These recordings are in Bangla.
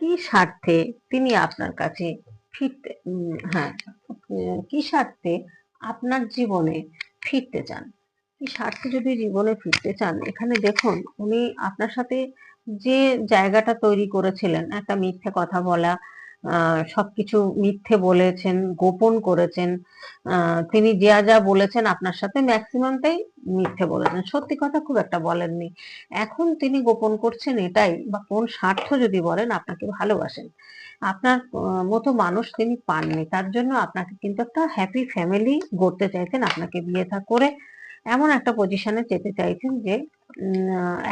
কি স্বার্থে তিনি আপনার কাছে ফিরতে হ্যাঁ কি স্বার্থে আপনার জীবনে ফিরতে চান? কি স্বার্থে যদি জীবনে ফিরতে চান, এখানে দেখুন, উনি আপনার সাথে যে জায়গাটা তৈরি করেছিলেন, একটা মিথ্যে কথা বলা সবকিছু মিথ্যে বলেছেন, গোপন করেছেন। তিনি যা যা বলেছেন আপনার সাথে ম্যাক্সিমামটাই মিথ্যে বলেছেন। সত্যি কথা খুব একটা বলেননি। এখন তিনি গোপন করছেন এটাই বা কোন স্বার্থ যদি বলেন আপনাকে ভালোবাসেন। আপনার মতো মানুষ তিনি পাননি। তার জন্য আপনাকে কিন্তু একটা হ্যাপি ফ্যামিলি গড়তে চাইছেন, আপনাকে বিয়ে থা করে এমন একটা পজিশনে যেতে চাইছেন যে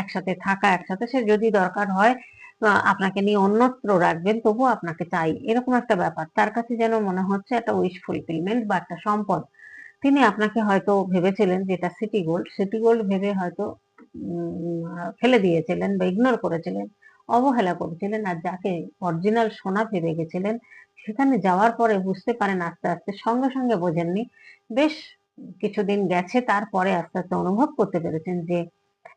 একসাথে থাকা, একসাথে সে যদি দরকার হয় আপনাকে নিয়ে অন্যত্র রাখবেন, তবুও আপনাকে চাই। এরকম একটা ব্যাপার। তার কাছে যেন মনে হচ্ছে একটা উইশ ফুলফিলমেন্ট বা একটা সম্পদ। তিনি আপনাকে হয়তো ভেবেছিলেন যেটা সিটি গোল্ড সিটি গোল্ড ভেবে হয়তো ফেলে দিয়েছিলেন বা ইগনোর করেছিলেন, অবহেলা করেছিলেন আর যাকে অরিজিনাল সোনা ভেবে গেছিলেন, সেখানে যাওয়ার পরে বুঝতে পারেন আস্তে আস্তে সঙ্গে সঙ্গে বোঝেননি। বেশ কিছুদিন গেছে, তারপরে আস্তে আস্তে অনুভব করতে পেরেছেন যে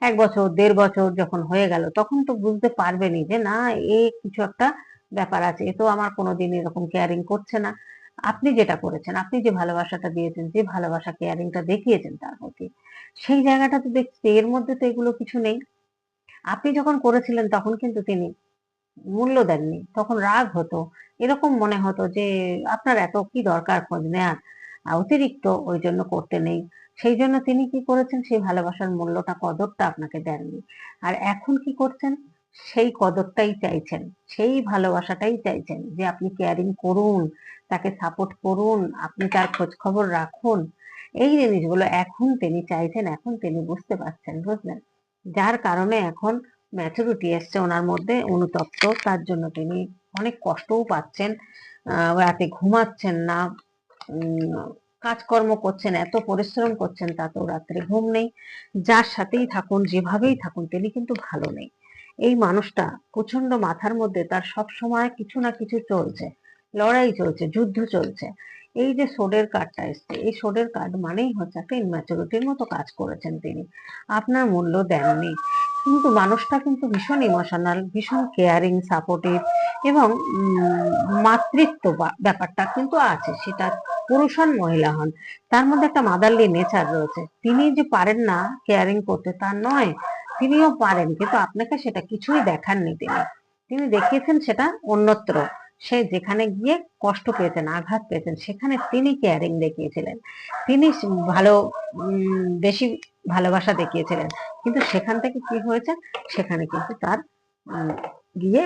এক বছর, দেড় বছর যখন হয়ে গেল, তখন তো বুঝতে পারবেনই যে না, এ কিছু একটা ব্যাপার আছে। এ তো আমার কোনোদিন এরকম কেয়ারিং করছে না। আপনি যেটা করেছেন, আপনি যে ভালোবাসাটা দিয়েছেন, যে ভালোবাসা কেয়ারিংটা দেখিয়েছেন তার প্রতি, সেই জায়গাটা তো দেখছি, এর মধ্যে তো এগুলো কিছু নেই। আপনি যখন করেছিলেন, তখন কিন্তু তিনি মূল্য দেননি, তখন রাগ হতো। এরকম মনে হতো যে, আপনার এত কি দরকার খোঁজ নেয়ার? অতিরিক্ত ওই জন্য করতে নেই। সেই জন্য তিনি কি করেছেন? সেই ভালোবাসার মূল্যটা, কদরটা আপনাকে দেননি। আর এখন কি করছেন? সেই কদরটাই চাইছেন। সেই ভালোবাসাটাই চাইছেন যে আপনি কেয়ারিং করুন, তাকে সাপোর্ট করুন, আপনি তার খোঁজ খবর রাখুন। এই জিনিসগুলো এখন তিনি চাইছেন, এখন তিনি বুঝতে পারছেন, বুঝলেন? যার কারণে এখন ম্যাচুরিটি এসছে ওনার মধ্যে, অনুতপ্ত। তার জন্য তিনি অনেক কষ্টও পাচ্ছেন। রাতে ঘুমাচ্ছেন না। কাজকর্ম করছেন, এত পরিশ্রম করছেন তাতেও রাত্রে ঘুম নেই। যার সাথেই থাকুন, যেভাবেই থাকুন, তিনি কিন্তু ভালো নেই। এই মানুষটা প্রচণ্ড মাথার মধ্যে তার সব সময় কিছু না কিছু চলছে। লড়াই চলছে, যুদ্ধ চলছে। এই যে সোডের কার্ডটা এসছে, এই সোডের কার্ড মানেই হচ্ছে একটা ইনম্যাচুরিটির মতো কাজ করেছেন তিনি। আপনার মূল্য দেননি। কিন্তু মানুষটা কিন্তু ভীষণ ইমোশনাল ভীষণ কেয়ারিং সাপোর্টিভ এবং মাতৃত্ব ব্যাপারটা কিন্তু আছে, সেটা পুরুষ হন মহিলা হন। তার মধ্যে একটা মাদারলি নেচার রয়েছে। তিনি যে পারেন না কেয়ারিং করতে, তা নয়। তিনিও পারেন, কিন্তু আপনাকে সেটা কিছুই দেখাননি তিনি। তিনি দেখিয়েছেন সেটা অন্যত্র। সে যেখানে গিয়ে কষ্ট পেয়েছেন, আঘাত পেয়েছেন, সেখানে তিনি কেয়ারিং দেখিয়েছিলেন। তিনি ভালো বেশি ভালোবাসা দেখিয়েছিলেন। কিন্তু সেখান থেকে কি হয়েছে? সেখানে কিন্তু তার গিয়ে